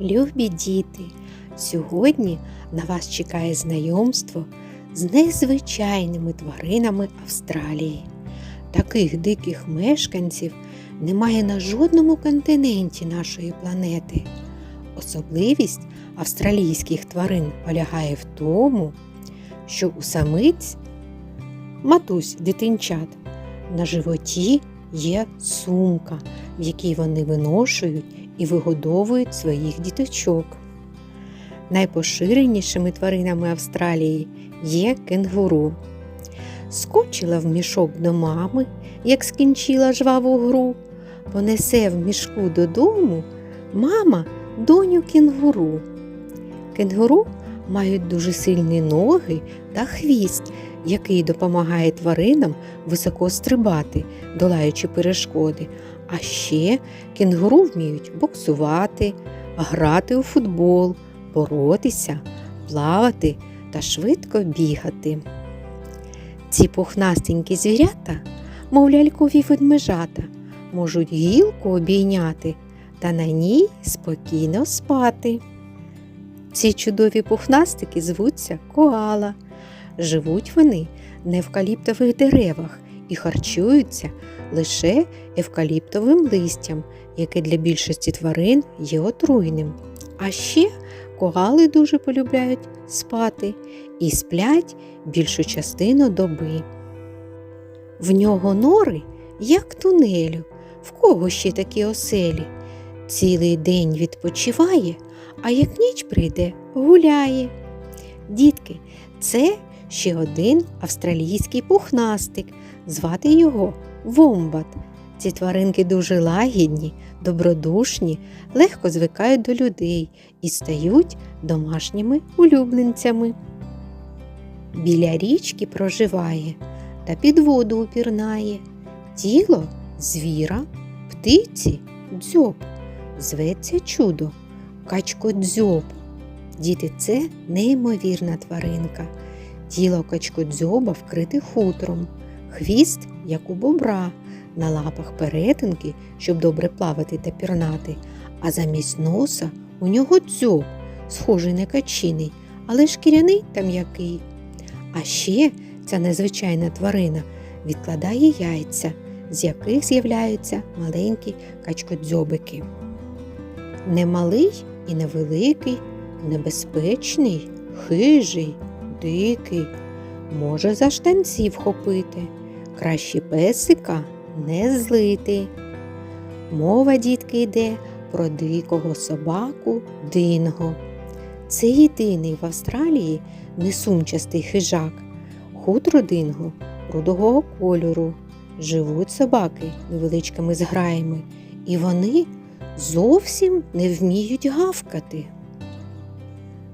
Любі діти! Сьогодні на вас чекає знайомство з незвичайними тваринами Австралії. Таких диких мешканців немає на жодному континенті нашої планети. Особливість австралійських тварин полягає в тому, що у самиць матусь дитинчат на животі є сумка, в якій вони виношують і вигодовують своїх діточок. Найпоширенішими тваринами Австралії є кенгуру. Скочила в мішок до мами, як скінчила жваву гру, понесе в мішку додому мама доню кенгуру. Кенгуру мають дуже сильні ноги та хвіст, який допомагає тваринам високо стрибати, долаючи перешкоди. А ще кенгуру вміють боксувати, грати у футбол, боротися, плавати та швидко бігати. Ці пухнастенькі звірята, мов лялькові ведмежата, можуть гілку обійняти та на ній спокійно спати. Ці чудові пухнастики звуться коала. Живуть вони на евкаліптових деревах і харчуються лише евкаліптовим листям, яке для більшості тварин є отруйним. А ще коали дуже полюбляють спати і сплять більшу частину доби. В нього нори, як тунелю, в кого ще такі оселі. Цілий день відпочиває, а як ніч прийде, гуляє. Дітки, це ще один австралійський пухнастик. Звати його Вомбат. Ці тваринки дуже лагідні, добродушні, легко звикають до людей і стають домашніми улюбленцями. Біля річки проживає та під воду упірнає. Тіло звіра, птиці дзьоб. Зветься чудо, качкодзьоб. Діти, це неймовірна тваринка. Тіло качкодзьоба вкрите хутром, хвіст, як у бобра, на лапах перетинки, щоб добре плавати та пірнати, а замість носа у нього дзьоб, схожий на качиний, але шкіряний та м'який. А ще ця незвичайна тварина відкладає яйця, з яких з'являються маленькі качкодзьобики. Немалий і невеликий, небезпечний, хижий, дикий, може за штанці вхопити, краще песика не злити. Мова, дітки, йде про дикого собаку динго. Це єдиний в Австралії несумчастий хижак. Хутро динго рудого кольору. Живуть собаки невеличкими зграями, і вони зовсім не вміють гавкати.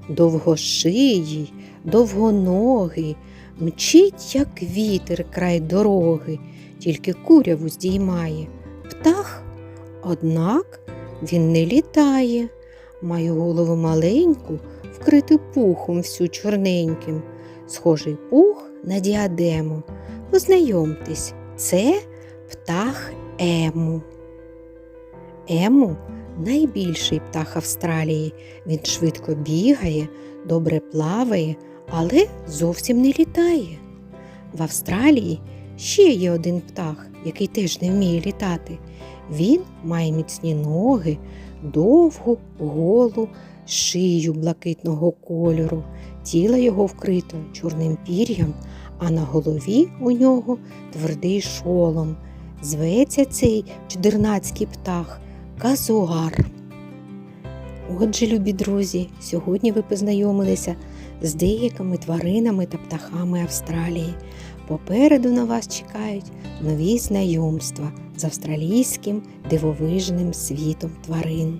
Довгошиїй, довгоногий, мчить, як вітер край дороги, тільки куряву здіймає. Птах, однак він не літає, має голову маленьку, вкриту пухом всю чорненьким, схожий пух на діадему. Познайомтесь, це птах Ему. Ему найбільший птах Австралії. Він швидко бігає, добре плаває, але зовсім не літає. В Австралії ще є один птах, який теж не вміє літати. Він має міцні ноги, довгу, голу, шию блакитного кольору, тіло його вкрито чорним пір'ям, а на голові у нього твердий шолом. Зветься цей чудернацький птах казуар. Отже, любі друзі, сьогодні ви познайомилися з деякими тваринами та птахами Австралії. Попереду на вас чекають нові знайомства з австралійським дивовижним світом тварин.